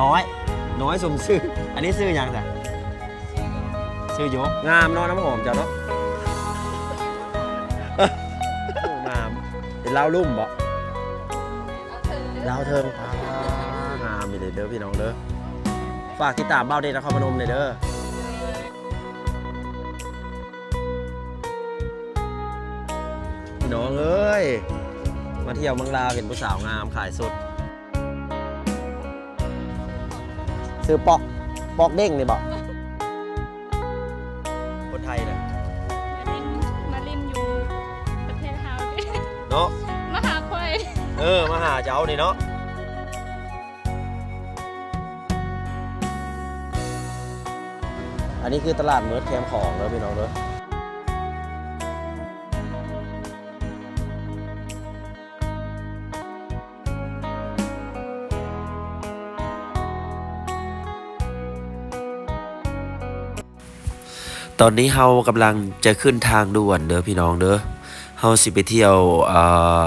น้อย น้อยสมชื่อ อันนี้ซื้อหยังจ้ะซื้อโยกงามเนาะน้ำหอมจ้ะเนาะโอ้งามเป็นเล้าลุ่มบ่เล้าเทิงอ่างามมีเลยเด้อพี่น้องเด้อฝากติดตามเบ้าเดชนครพนมเลยเด้อพี่น้องเอ้ยมาเที่ยวเมืองลาวเห็นผู้สาวงามขายสด ซื้อปอกปอกเด้งเลยบอกคนไทยนะมาลินอยู่ประเทศเฮาดิเนาะมาหาควายเออมาหาเจ้านี่เนาะอันนี้คือตลาดเมิร์ดแคมป์ของเด้อพี่น้องเด้อ ตอนนี้เฮากำลังจะขึ้นทางด่วนเด้อพี่น้องเด้อเฮาสิไปเที่ยวเอ่อ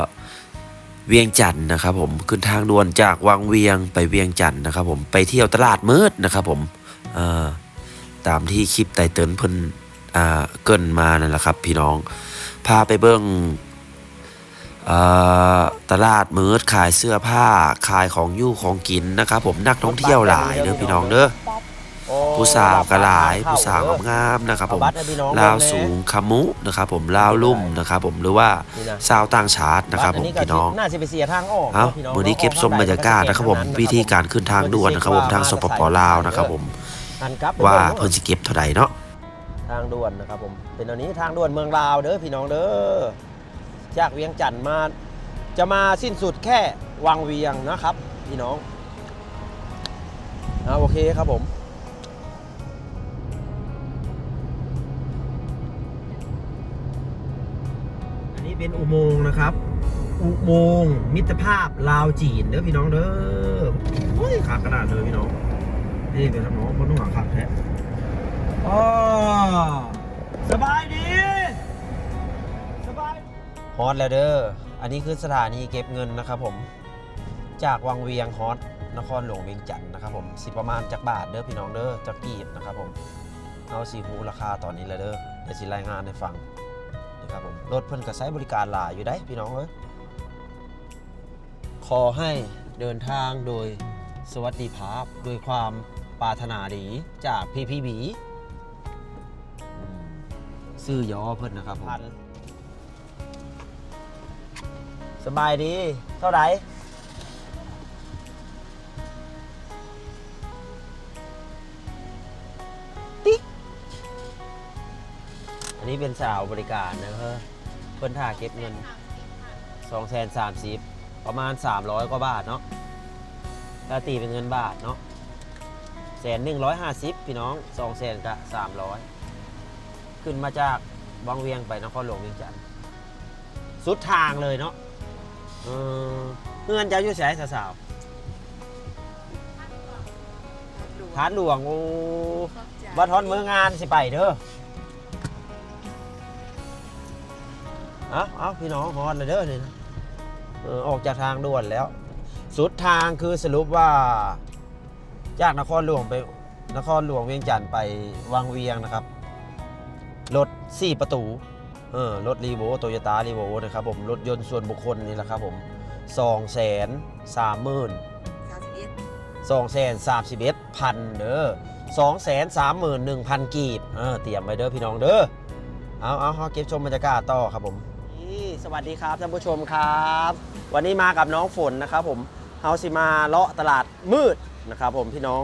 เวียงจันทน์นะครับผมขึ้นทางด่วนจากวังเวียงไปเวียงจันทน์นะครับผมไปเที่ยวตลาดมืดนะครับผมอ่าตามที่คลิปไตเติ้ลเพิ่นอ่าเกินมานั่นแหละครับพี่น้องพาไปเบิ้งอ่าตลาดมืดขายเสื้อผ้าขายของอยู่ของกินนะครับผมนักท่องเที่ยวหลายเด้อพี่น้องเด้อ ผู้สาวก็หลาย ผู้สาวงามๆนะครับผมลาวสูงคามุนะครับผมลาวลุ่มนะครับผมหรือว่าสาวต่างชาตินะครับผมพี่น้องน่าจะไปเสียทางออกเอ้าวันนี้เก็บชมบรรยากาศนะครับผมวิธีการขึ้นทางด่วนนะครับผมทางสปปลาวนะครับผมหันกลับไปว่าบิ่งเพิ่นสิเก็บเท่าใดเนาะทางด่วนนะครับผมเป็นอันนี้ทางด่วนเมืองลาวเด้อพี่น้องเด้อจากเวียงจันทน์มาจะมาสิ้นสุดแค่วังเวียงนะครับ พี่น้องอ่าโอเคครับผม นี้เป็นอุโมงค์นะครับ อุโมงค์มิตรภาพลาวจีนเด้อพี่น้องเด้อโอ้ยขากระดาษเลยพี่น้องนี่เป็นน้องบนต้องหาขาแท้อ๋อสบายดี สบายฮอตแล้วเด้ออันนี้คือสถานีเก็บเงินนะครับผม จากวังเวียงฮอตนครหลวงเวียงจันทน์นะครับผมสิประมาณจากบาทเด้อพี่น้องเด้อจากกีบนะครับผมเอาสีหูราคาตอนนี้เลยเด้อเดี๋ยวสิรายงานให้ฟัง นะครับผมรถเพิ่นก็ใช้บริการหลายอยู่ได้พี่น้องเอ้ยขอให้เดินทางโดยสวัสดิภาพด้วยความปรารถนาดีจากพีพีบีซื้อย่อเพิ่นนะครับผมสบายดี เท่าไหร่ นนี้เป็นสาวบริการนะครับเพิ่นท่าเก็บเงิน2 3 0 0 0ประมาณ 300 กว่าบาทเนาะถ้าตีเป็นเงินบาทเนาะแสนหนึ่งร้อยห้าสิบพี่น้องสองแสนกับสามร้อยขึ้นมาจากบางเวียงไปนครหลวงเวียงจันทน์สุดทางเลยเนาะเออเงินจะอยู่แสนสาวๆทานหลวงโอ้บัดทอนมืองานสิไปเด้อ เอาเอาพี่น้องฮอนเลยเด้อนี่นะเออออกจากทางด่วนแล้ว สุดทางคือสรุปว่า จากนครหลวงไปนครหลวงเวียงจันทร์ไปวังเวียงนะครับ รถ 4 ประตู เออ รถรีโวโตโยต้ารีโวนะครับผม รถยนต์ส่วนบุคคลนี่แหละครับผม2แสนสามหมื่นสองแสนสามสิบเอ็ดพันเด้อสองแสนสามหมื่นหนึ่งพันกีบเออเตรียมไปเด้อพี่น้องเด้อ เอาเอาเอาเก็บชมบรรยากาศต่อครับผม สวัสดีครับท่านผู้ชมครับ วันนี้มากับน้องฝนนะครับผมเฮาสิมาเลาะตลาดมืดนะครับผมพี่น้อง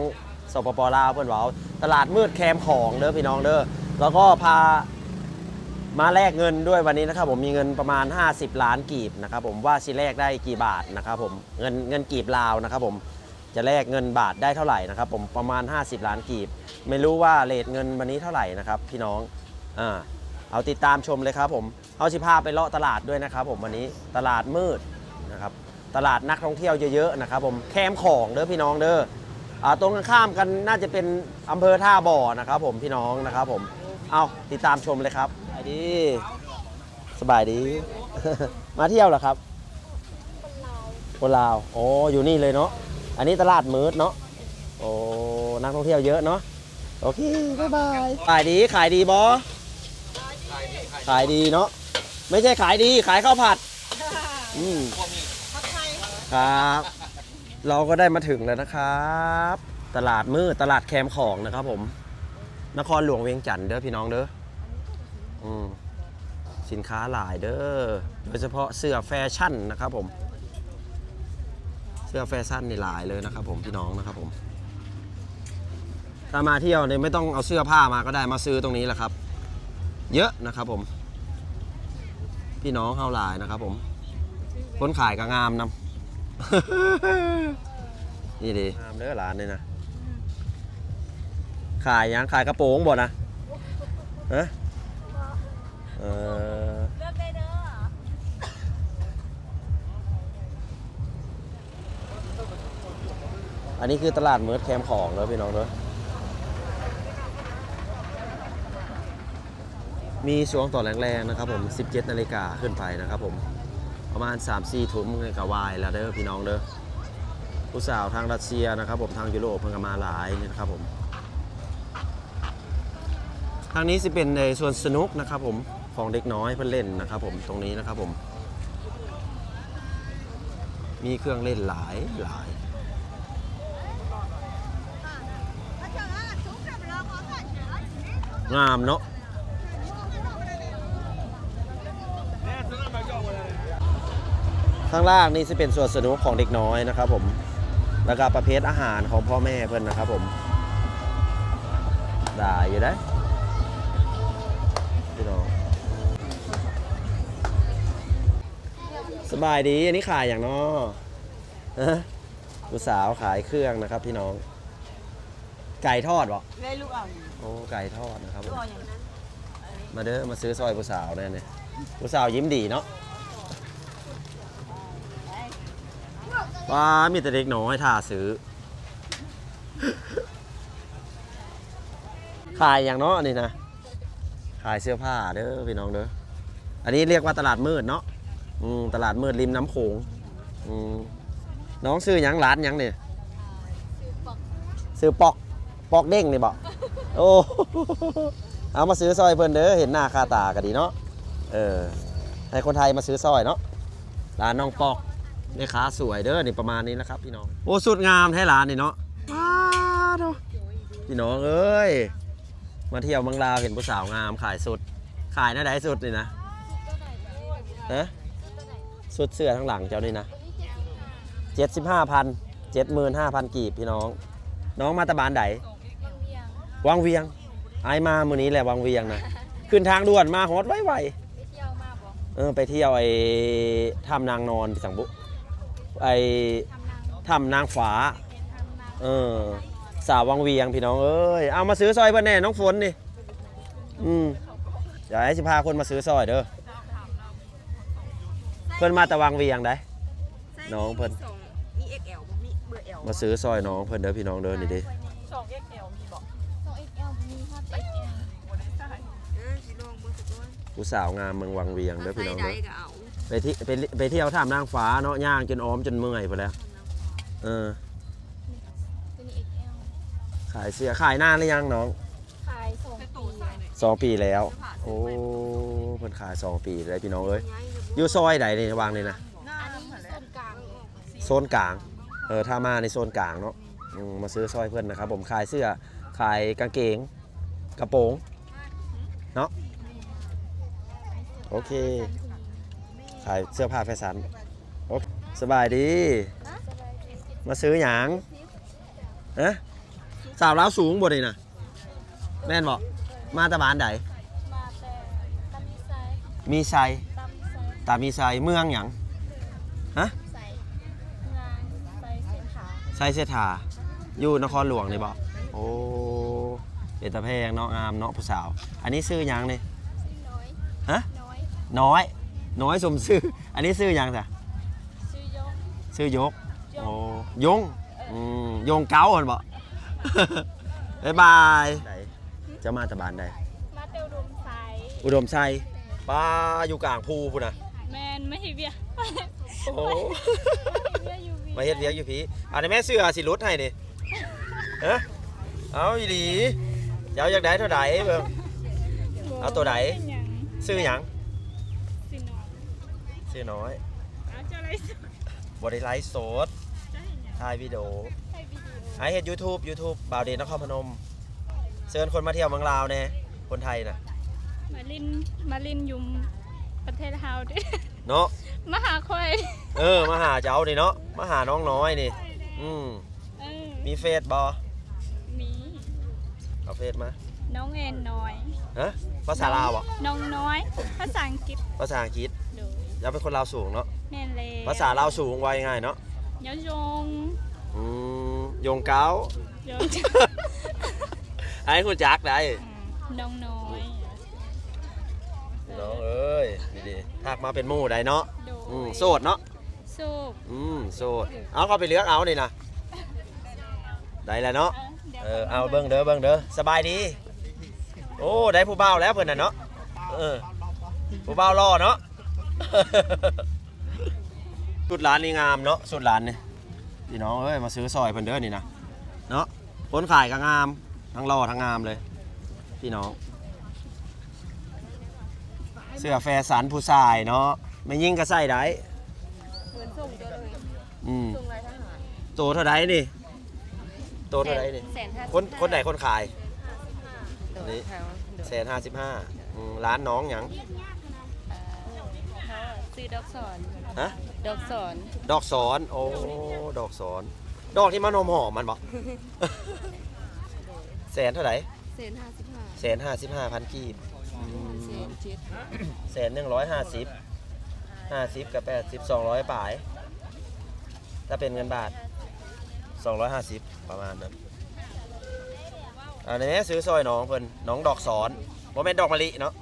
สปปลาวเพื่อนเวาตลาดมืดแคมของเด้อพี่น้องเด้อแล้วก็พามาแลกเงินด้วยวันนี้นะครับผมมีเงินประมาณ 50 ล้านกีบนะครับผมว่าสิแลกได้กี่บาทนะครับผมเงินเงินกีบลาวนะครับผมจะแลกเงินบาทได้เท่าไหร่นะครับผมประมาณ 50 ล้านกีบ ไม่รู้ว่าเลทเงินวันนี้เท่าไหร่นะครับพี่น้องอ่า เอาติดตามชมเลยครับผมเอาสิพาไปเลาะตลาดด้วยนะครับผมวันนี้ตลาดมืดนะครับตลาดนักท่องเที่ยวเยอะๆนะครับผมแคมของเด้อพี่น้องเด้ออ่าตรงข้ามกันน่าจะเป็นอำเภอท่าบ่อนะครับผมพี่น้องนะครับผมเอาติดตามชมเลยครับสบายดีสบายดี มาเที่ยวเหรอครับคนลาวโอ้อยู่นี่เลยเนาะอันนี้ตลาดมืดเนาะโอ้นักท่องเที่ยวเยอะเนาะโอเคบ๊ายบายขายดีขายดีบอ ขายดีเนาะไม่ใช่ขายดีขายข้าวผัด อืมครับ เราก็ได้มาถึงแล้วนะครับ ตลาดมืดตลาดแคมของนะครับผม นครหลวงเวียงจันทร์เด้อพี่น้องเด้ออืมสินค้าหลายเด้อโดยเฉพาะเสื้อแฟชั่นนะครับผม เสื้อแฟชั่นนี่หลายเลยนะครับผมพี่น้องนะครับผมถ้ามาเที่ยวเนี่ยไม่ต้องเอาเสื้อผ้ามาก็ได้มาซื้อตรงนี้แหละครับ เยอะนะครับผม พี่น้องเฮาหลายนะครับผม คนขายก็งามนำนี่ดีงามเด้อหลานนี่นะ ขายยังขายกระโปรงบ่นะฮะเออเลือกได้เด้ออันนี้คือตลาดเมิร์ดแคมของเด้อพี่น้องเด้อ มีช่วงต่อแรงๆนะครับผม17นาฬิกาขึ้นไปนะครับผมประมาณ 3-4ทุ่มในกะวายแล้วเด้อพี่น้องเด้อผู้สาวทางรัสเซียนะครับผมทางยุโรปเพิ่งก็มาหลายนี่นะครับผมทางนี้สิเป็นในส่วนสนุกนะครับผมของเด็กน้อยเพื่อนเล่นนะครับผมตรงนี้นะครับผม มีเครื่องเล่นหลายหลายงามเนาะ ข้างล่างนี่จะเป็นส่วนสนุกของเด็กน้อยนะครับผมแล้วก็ประเภทอาหารของพ่อแม่เพื่อนนะครับผมได้อยู่ได้พี่น้องสบายดีอันนี้ขายอย่างเนอฮะผู้สาวขายเครื่องนะครับพี่น้อง ไก่ทอดเหรอได้ลูกเอาโอ้ไก่ทอดนะครับผมเอาอย่างนั้นมาเด้อมาซื้อซอยผู้สาวแน่เนี่ยผู้สาวยิ้มดีเนาะ ว้ามีแต่เด็กน้อยท่าซื้อ ขายอย่างเนาะอันนี่นะ ขายเสื้อผ้าเด้อพี่น้องเด้อ อันนี้เรียกว่าตลาดมืดเนาะอืมตลาดมืดริมน้ำโขงอืมน้องซื้อหยังร้านหยังเนี่ยซื้อปอก ปอกเด้งนี่บอกโอ้ เอามาซื้อซอยเพิ่นเด้อ เห็นหน้าคาตาก็ดีเนาะ เออ ให้คนไทยมาซื้อซอยเนาะ ร้านน้องปอก แม่ค้าสวยเด้อนี่ประมาณนี้นะครับพี่น้อง โอ้สุดงามแท้ร้านนี่เนาะว้าวเนาะพี่น้องเอ้ย มาเที่ยวเมืองลาวเห็นผู้สาวงามขายสุด ขายหน้าใดสุดนี่นะฮะสุดเสื้อทั้งหลังเจ้านี่นะเจ็ดสิบห้าพันเจ็ดหมื่นห้าพันกีบพี่น้อง น้องมาตะบานไดวังเวียง ไอายมามื้อนี้แหละวังเวียงนะ ขึ้นทางด่วนมาฮอดไวไปเที่ยวมาบอกๆเออไปเที่ยวไอ้ถ้ำนางนอนพี่สังบุ ไอ้ทำนางถ้ำนางฟ้าเห็นทำนางเออสาววังเวียงพี่น้องเอ้ยเอามาซื้อซอยเพิ่นแน่น้องฝนนี่อืมเดี๋ยวให้สิพาคนมาซื้อซอยเด้อเพิ่นมาแต่วังเวียงได้ น้องเพิ่นส่งมี XL บ่มีเบอร์ L มาซื้อซอยน้องเพิ่นเด้อพี่น้องเด้อนี่เดิสอง XL มีบอกสอง XL มีฮอต XL เออสิลองเบอร์สักตัวผู้สาวงามเมืองวังเวียงเด้อพี่น้องใส่เด้อได้ก็เอา ไปที่ไปไปเที่ยวถ้ำนางฟ้าเนาะย่างจนอ้อมจนเมื่อยไปแล้วเออตัวนี้ XL ขายเสื้อขายนานหรือยังน้องขายสองปีสองปีแล้ว โอ้เพิ่นขายสองปีเลยพี่น้องเอ้ยอยู่ซอยไหนนี่วางนี่นะอันนี้อยู่โซนกลางโซนกลางเออถ้ามาในโซนกลางเนาะอืมมาซื้อซอยเพื่อนนะครับ ผมขายเสื้อขายกางเกง กระโปรง เนาะโอเค ขายเสื้อผ้าแฟชั่นโอเคสบายดี มาซื้อหยังฮะสาวเล้าวสูงบ่นี่นะแม่นบอกมาตะบานใดมาแต่ตำมีไซมีไซตำไซตามีไซเมืองหยังใส่งานใส่เส้นขาไซเสถาอยู่นครหลวงนี่บอกโอ้เป็นตะแพงเนาะงามเนาะผู้สาว อันนี้ซื้อหยังนี่ชื่อน้อยฮะน้อย น้อยน้อยสมซื้ออันนี้ซื้อหยังจ้ะชื่อยงซื้อยกยโอ้งยงอืมยงเก้าหันบ่ บ๊ายบายจะมาตะบานใดมาเตลดมไซอุดมชัยป้าอยู่กลางภูพุ่นน่ะแมนไม่ให้เบียร์โอ้เยอะอยู่วีมาเฮ็ดเวียกอยู่พี่อันนี้แม่เสื้อสิรุดให้นี่ฮะเอาอีหลีเจ้าอยากได้เท่าไหร่เบิ่งเอาตัวไหนเป็นหยังซื้อหยังสิหนอน ซื้อน้อยเอาเจะอะไรสักบริไลฟ์สดจะให้หยังถ่ายวิดีโอให้วิดีโอ ไอเฮ็ด YouTube YouTube บ่าวเดชนครพนมเชิญคนมาเที่ยวเมืองลาวแน่คนไทยน่ะมาลิน มาลินอยุมประเทศเฮาเด้เนาะมาหาคอยเออมาหาเจ้านี่เนาะมาหาน้องน้อยนี่อืมเออมีเฟซบ่มี เอาเฟซมาน้องแอนน้อย ฮะภาษาลาวบ่น้องน้อย ภาษาอังกฤษภาษาอังกฤษโด ยอย่าเป็นคนลาวสูงเนาะแม่นเลยภาษาลาวสูงไว้ง่ายเนาะยอจงอืมยงเก้า ยอจงไอ้คุณจักได้อืมน้องน้อยน้องเอ้ยนี่ดิทักมาเป็นหมู่ได้เนาะโดยอืมโสดเนาะสูบอืมโสดเอาเขาไปเลือกเอานี่นะได้แล้วเนาะดี๋ยวเออเอาเบิ้งเด้อเบิ้งเด้อสบายดี โอ้ได้ผู้บ่าวแล้วเพิ่นน่ะเนาะเออผู้บ่าวรอเนาะ สุดร้านนี่งามเนาะสุดร้านนี่พี่น้องเอ้ยมาซื้อซอยเพิ่นเด้อนี่นะเนาะคนขายก็งาม ทั้งรอทั้งงามเลย พี่น้อง เสื้อแฟสันผู้ชายเนาะไม่ยิ่งก็ใส่ได้เหมือนส่งตัวเลยอืมส่งลายทหารโตเท่าไรนี่โตเท่าไรนี่แสนห้าสิบคนคนไหนคนขาย โดยนี่เขาโดยแสนห้าสิบห้าร้านน้องหยังเอ่อเขา ซื้อดอกสอนฮะดอกสอนดอกสอนโอ้ดอกสอน ดอกที่มันหอมหอมๆมันบอก แสนเท่าไหร่แสนห้าสิบห้าแสนห้าสิบห้าพันกีบอืมแสนเจ็ดแสนหนึ่งร้อยห้าสิบห้าสิบกับแปดสิบสองร้อยปลาย ถ้าเป็นเงินบาทสองร้อยห้าสิบประมาณนั้นอันนี้ซื้อซอยน้องเพิ่นน้องดอกสอนโมเมนดอกมะลิเนาะ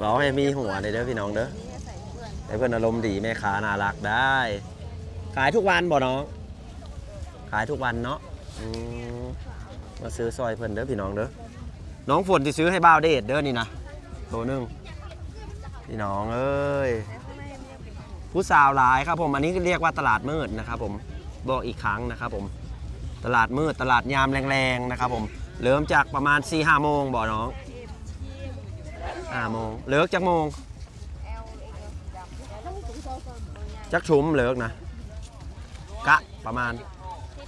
เราให้มีหัวเลยเด้อพี่น้องเด้อนี่ใส่เพื่อนให้เพื่อนอารมณ์ดีแม่ค้าน่ารักได้ ขายทุกวันบ่น้อง ขายทุกวันเนาะอืมมาซื้อซอยเพื่อนเด้อพี่น้องเด้อ น้องฝนที่ซื้อให้บ่าวเดทเด้อนี่นะตัวหนึ่งพี่น้องเอ้ย ผู้สาวหลายครับผมอันนี้เรียกว่าตลาดมืดนะครับผมบอกอีกครั้งนะครับผม ตลาดมืดตลาดยามแรงๆนะครับผม เริ่มจากประมาณ4ี่ห้าโมงบ่น้อง ห้าโมงเลิกจากโมงจักชุมเลิกนะกะประมาณที่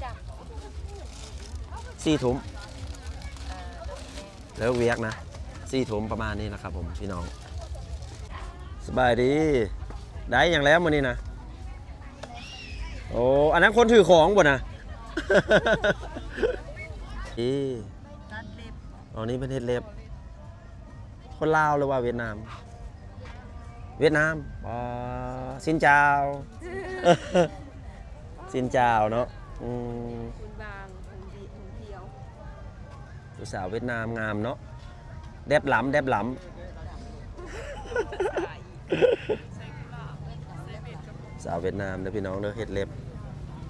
ดสี่ถุมเลิกเวียกนะสี่ถุมประมาณนี้นะครับผมพี่น้อง สบายดี ได้อย่างแล้วมือนี้นะโอ้อันนั้นคนถือของบ่นะอีอ๋อนี่เป็นเฮ็ดเล็บ คนลาวหรือว่าเวียดนาม เวียดนามอ๋อสินเจ้าสินเจ้าเนาะอืมคุณบางคุณดีคุณเที่ยวผู้สาวเวียดนามงามเนาะแดบหล้ำแดบหล้ำสาวเวียดนามเด้อพี่น้องเด้อเฮ็ดเล็บ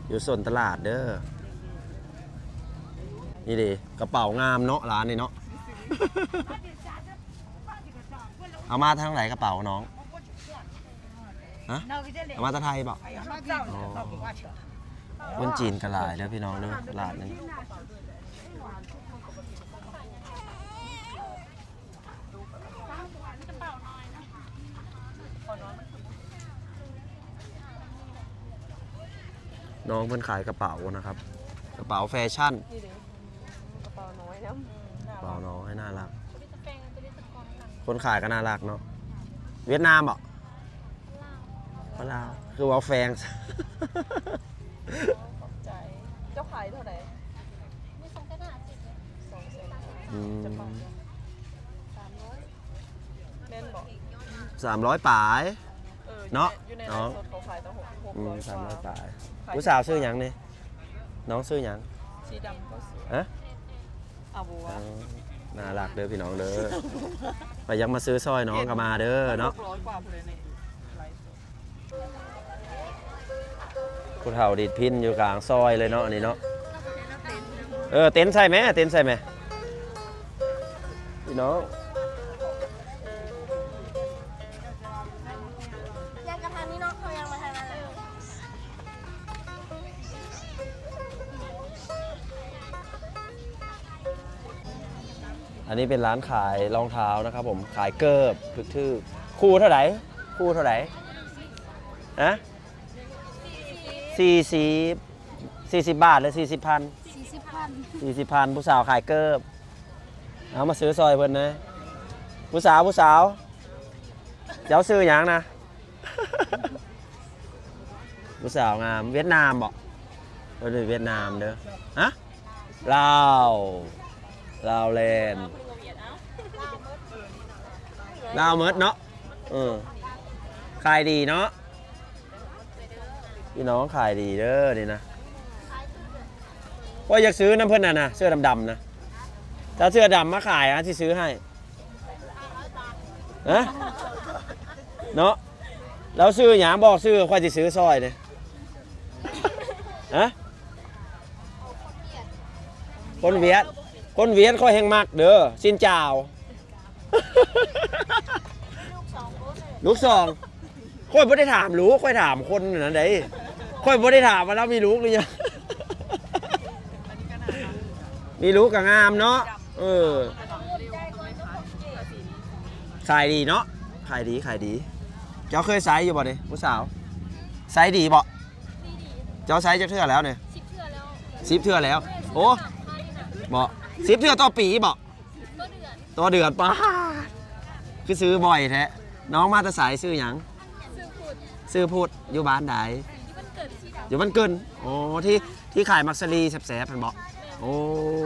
อยู่ส่วนตลาดเด้อนี่ดิกระเป๋างามเนาะร้านนี่เนาะ เอามาทางไหนกระเป๋าน้องฮะเอามาทางไทยเปล่าอ๋อคนจีนกระลายเด้อพี่น้องเด้อตลาดนี้น้องเพิ่นขายกระเป๋านะครับ กระเป๋าแฟชั่นนี่เลยกระเป๋าน้อยนะกระเป๋าน้องให้น่ารัก คนขายก็น่ารักเนาะเวียดนามเหรอพลาวคือว่าแฟงใจ เจ้าขายเท่าไหร่มีสองกระดาษสิสองแสนอืมสามร้อยแม่นบอกสามร้อยปลาย ออเนาะอยู่ในเนาะร้านสดเขาขายตั้งหกหกอืร้มอยสามร้อยกปว่าลายผู้สาวซื้อหยังนี่น้องซื้อหยังสีดำก็สวยฮะเอาบัวอ๋อ น่ารักเด้อพี่น้องเด้อไปยังมาซื้อสร้อยน้องก็มาเด้อเนาะร้อยกว่าพอเลยนี่ผู้เฒ่าดีดพินอยู่กลางซอยเลยเนาะอันนี้เนาะเออเต็นท์ใส่ไหมเต็นท์ใส่ไหมพี่น้อง อันนี้เป็นร้านขายรองเท้านะครับผมขายเกิบทึกทื่อคู่เท่าไหร่คู่เท่าไหร่นะสี่สิบสี่สิบบาทหรือสี่สิบพันสี่สิบพันสี่สิบพันผู้สาวขายเกิบเอามาซื้อซอยเพิ่นนะผู้สาวผู้สาวเจ้าซื้อหยังนะผู้สาวงามเวียดนามบ่เพิ่นเป็นเวียดนามเด้อฮะลาว ลาวแลนด์ลาวเมิดเนาะเออขายดีเนาะพี่น้องขายดีเด้อนี่นะว่าอยากซื้อน้ำเพื่อนน่ะนะเสื้อดำๆนะถ้าเสื้อดำมาขายอะที่ซื้อให้ฮะเนาะแล้วซื้อหยางบอกซื้อค่อยที่ซื้อซอยเนี่ยฮะคนเวียด คนเวียดค่อยแหงมักเด้อสินเจ้า ลูกสองค่อยไม่ได้ถามลูกค่อยถามคนนั่นเด้ค่อยไม่ได้ถามว่าเรามีลูกหรือยังมีลูกกับงามเนาะเออขายดีเนาะขายดีขายดี เจ้าเคยไซส์อยู่บ่เนี่ยผู้สาวไซส์ดีบ่ดีดีเจ้าไซส์จะเทื่อแล้วเนี่ยสิบเทื่อแล้วสิบเทื่อแล้วโอ้สามพันน่ะบ่ สิบเทื่อต่อปีบ่ตัวเดือนตัวเดือนป้าดคือซื้อบ่อยแท้น้องมาแตะสายซื้อหยังซื้อขุดซื้อพูดอยู่บ้านใดที่มันเกิดที่ดาวอยู่บ้านเกินโอ้ที่ที่ขายมักซรีแสบๆเพันบอกโอ้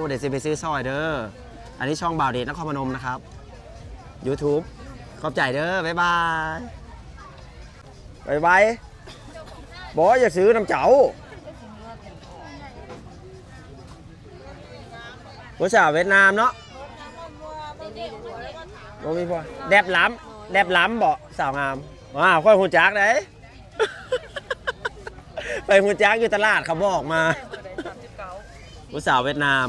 เดี๋ยวจะไปซื้อซอยเด้ออันนี้ช่องบ่าวเดชนครพนมนะครับ YouTube ขอบใจเด้อบ๊ายบายบายบายบอกว่าอย่าซื้อน้ำเจ้า ภาษาวเวียดนามเนาะโอ้มีพอแดบล้ำแดบล้ำบอกสาวงามว้าวค่อยหูจักได้ ไปหูจักอยู่ตลาดเขาบอกมาผู้สาวเวียดนาม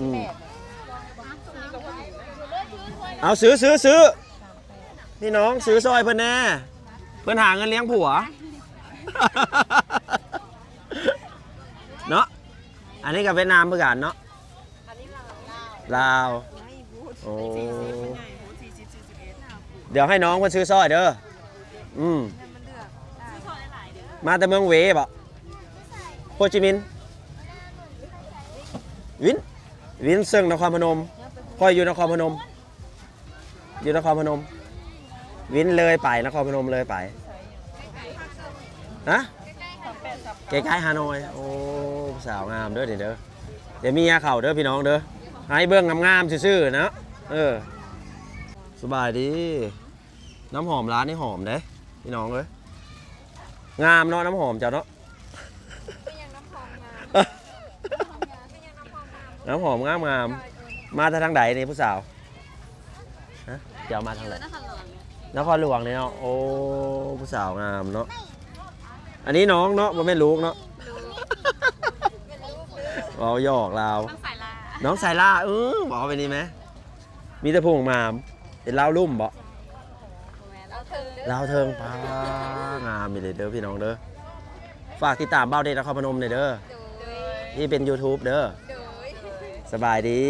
อืมเอาซื้อซื้อซื้อพี่น้องซื้อซอยเพื่อนแน่ เพื่อนหาเงินเลี้ยงผัว เนาะอันนี้กับเวียดนามเพื่อกันเนาะ ลาว โอ้ เดี๋ยวให้น้องมาซื้อซอยเด้อ อืม มาแต่เมืองเวบ่โฮจิมินห์วิน วินซึ่งนครพนมคอยอยู่นครพนม อยู่นครพนม วินเลยไปนครพนมเลยไป ฮะใกล้ๆฮานอย โอ้ สาวงามเด้อเดี๋ยวเด้อเดี๋ยวมียาเข่าเด้อพี่น้องเด้อ ให้เบื้องงามๆซื่อๆนะเออสบายดี น้ำหอมร้านนี่หอมเด้พี่น้องเอ้ยงามเนาะน้ำหอมเจ้าเนาะเป็นยังน้ำหอมงามเป็นยังน้ำหอมงามน้ำหอมงามงามมาทางใดนี่ผู้สาวฮะเดี๋ยวมาทางไหนนะคะหลอนนครหลวงเนี่ยเนาะโอ้ผู้สาวงามเนาะอันนี้น้องเนาะบ่แม่นลูกเนาะเราหยอกเราต้องใส่ลา น้องสายล่าเออบอกไปนี่ไหมมีแต่พุงมามเป็นเล้าวลุ่มบ่เอาเธอเด้อเล้าวเทิงป้างามมีเลยเด้อพี่น้องเด้อฝากติดตามเบ้าเดชนครพนมหน่อยเด้อโดยนี่เป็น YouTube เด้อโดยสบายดี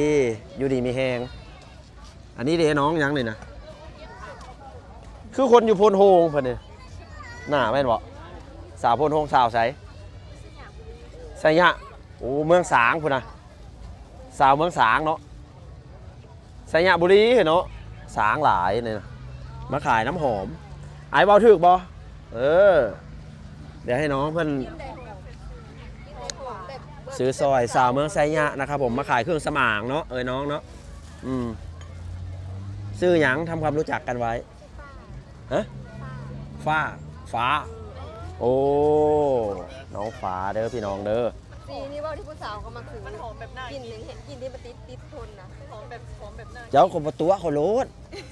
อยู่ดีมีแหงอันนี้เด้น้องยังเลยนะคือคนอยู่โพนโฮงเพิ่นนี่หน้าแม่นบ่สาวโพนโฮงสาวไสไสยะโอ้เมืองสางพุ่นนะ สาวเมืองสางเนาะไสยะบุรีเนาะสางหลายเนี่นะมาขายน้ำหอมไอ้เบาถึกบ่เออ เดี๋ยวให้น้องเพิ่อนซื้อซอยสาวเมืองไซยะนะครับผมมาขายเครื่องสมางเนาะเอ้ยน้องเนาะอืมซื้อหยังทำความรู้จักกันไว้ฮะฟ้าฟ้า โอ้ น้องฟ้าเด้อพี่น้องเด้อ สีนี่ว่าที่ผู้สาวเขามาคือมันหอมแบบกลิ่นหนึ่งเห็นกลิ่นที่มันติดติดทนนะหอมแบบหอมแบบนั้นเจ้าคนประตัวเขาโลด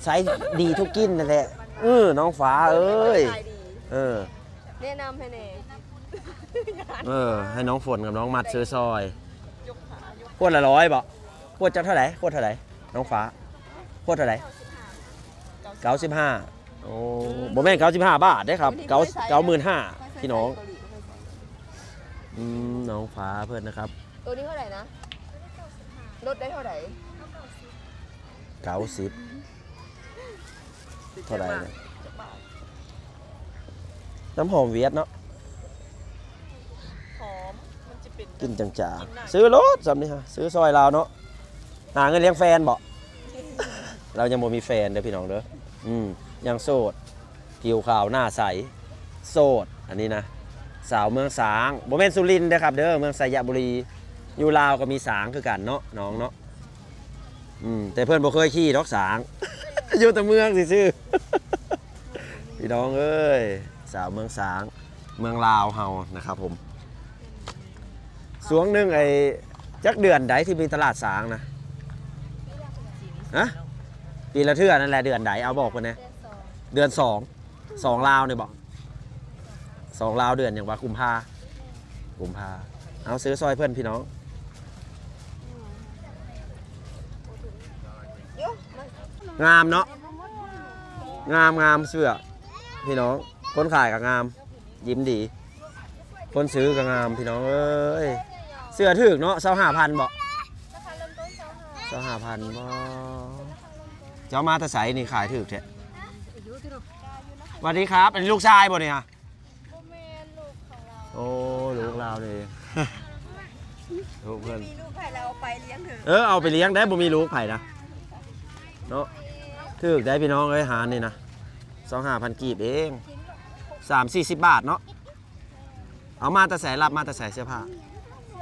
ใช้ดีทุกกินนั่นแหละเออน้องฟ้าเอ้ยขายดีเออ แนะนำให้แน่เออ ให้น้องฝนกับน้องมัดซื้อซอยขวดละร้อยบ่ขวดจะเท่าไหร่ขวดเท่าไหร่น้องฟ้าขวดเท่าไหร่เก้าสิบห้าโอ้บ่แม่นเก้าสิบห้าบาทได้ครับเก้าเก้าหมื่นห้าพี่น้อง อืมน้องฟ้าเพื่อนนะครับ ตัวนี้เท่าไหร่นะลดได้เท่าไหร่เก้าสิบเท่าไหรเนี่ยน้ำหอมเวียดเนาะหอมมันจะเป็น กินจังจ่าซื้อรถสำนี่ฮะซื้อซอยเราเนาะหาเงินเลี้ยงแฟนบ่เรายังบ่มีแฟนเด้อพี่น้องเด้ออืมยังโสดผิวขาวหน้าใส โสด อันนี้นะ สาวเมืองสางบ่แม่นสุรินทร์เด้อครับเด้อเมืองสยบุรี อยู่ลาวก็มีสางคือกันเนาะน้องเนาะอืมแต่เพื่อนบ่เคยขี่ดอกสาง อยู่แต่เมืองซื่อๆพี่น้องเอ้ยสาวเมืองสาง เมืองลาวเฮานะครับผมสวงหนึงไอ้จักเดือนใดที่มีตลาดสางนะฮะปีละเทื่อนั่นแหละเดือนใดเอาบอกไปนะเดือนสองสองลาวเนี่ยบอก สองลาวเดือนอย่างว่ากุมภากุมภาเอาซื้อซอยเพื่อนพี่น้องงามเนาะงามงามเสื้อพี่น้องคนขายก็งาม ยิ้มดี คนซื้อก็งามพี่น้องเอ้ยเสื้อถึกเนาะเสาห้าพันบอกราคาเส้าค่ะเสาห้าพันบ่เจ้ามาตะใสนี่ขายถึกแท้สวัสดีครับเป็นลูกชายบ่เนี่ยโบแมนลูกของเรา โอ้ลูกเราเลยลูกเพื่อน มีลูกให้เราเอาไปเลี้ยงเถอะเออเอาไปเลี้ยงได้บ่มีลูกไผ่นะเนาะถึกได้พี่น้องเอ้ยหานี่นะสองห้าพันกีบเองสามสี่สิบบาทเนาะเอามาแตะใสรับมาแตะใสเสื้อผ้า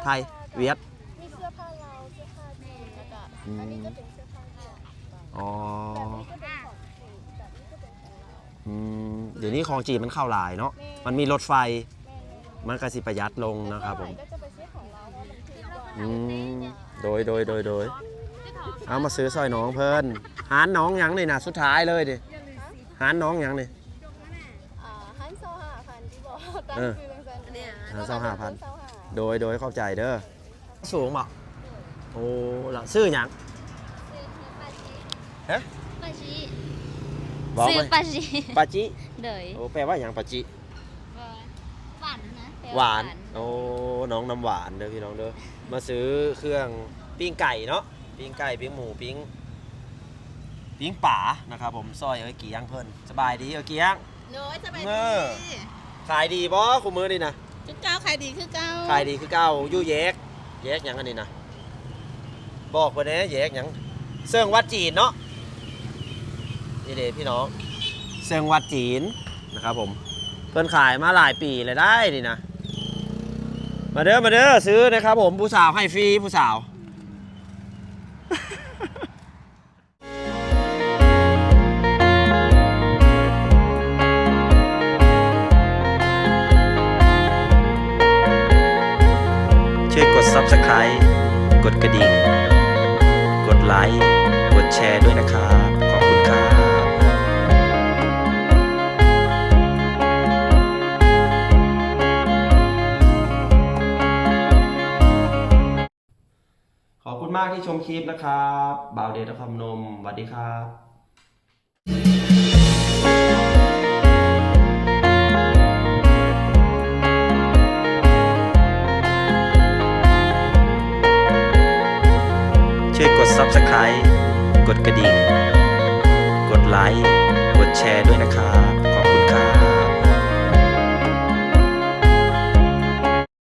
ไทยเวียดมีเสื้อผ้าเรา เสื้อผ้าจีนแล้วก็อืมอันนี้ก็เป็นเสื้อผ้าเราอ๋อแบบนี้ก็เป็นของจีนแบบนี้ก็เป็นของเรา อืมเดี๋ยวนี้ของจีนมันเข้าหลายเนาะมันมีรถไฟแม่เลยมันก็สิประหยัดลงนะครับผมก็จะไปซื้อของเราเพราะมันถูกกว่าอืมโดยโดยโดยโดยเอามาซื้อสร้อยน้องเพิ่นหารน้องหยังนี่นะสุดท้ายเลยดิหารน้องหยังนี่ อ่าหันเซาห้าพันที่บอกตั้งเออชื่อเรื่องซันเนี่ยหันเซาห้าพัน เซาห้าโดยโดยเข้าใจเด้อสูงบ่โอ้ละซื้อหยังฮะปาจิบอกซื้ไหอมปาจิปาจิเดยโอ้แปลว่าหยังปาจิ หวานนะแปล หวาน โอ้น้องน้ำหวานเด้อพี่น้องเด้อมาซื้อเครื่องปิ้งไก่เนาะปิ้งไก่ปิ้งหมูปิ้งปิ้งป่านะครับผมซอยเอ้ยเกียงเพิ่นสบายดีเอ้ยเกียงเน้อยสบายเอดีอขายดีบ่คุณมือนี่นะคือเก้าใครดีคือเก้าขายดีคือเก้าอยู่แยกแยกหยังอันนี้นะบอกเพิ่นแหน่แยกหยังเซิงวัดจีนเนาะนี่เด้พี่น้องเซิงวัดจีนนะครับผมเพิ่นขายมาหลายปีเลยได้นี่นะ มาเด้อมาเด้อซื้อนะครับผมผู้สาวให้ฟรีผู้สาวช่วยกด Subscribe กดกระดิ่ง กดไลค์ กดแชร์ด้วยนะครับขอบคุณครับ มากที่ชมคลิปนะครับบ่าวเดชนครพนมสวัสดีครับช่วยกด Subscribe กดกระดิ่ง กดไลค์ กดแชร์ด้วยนะครับ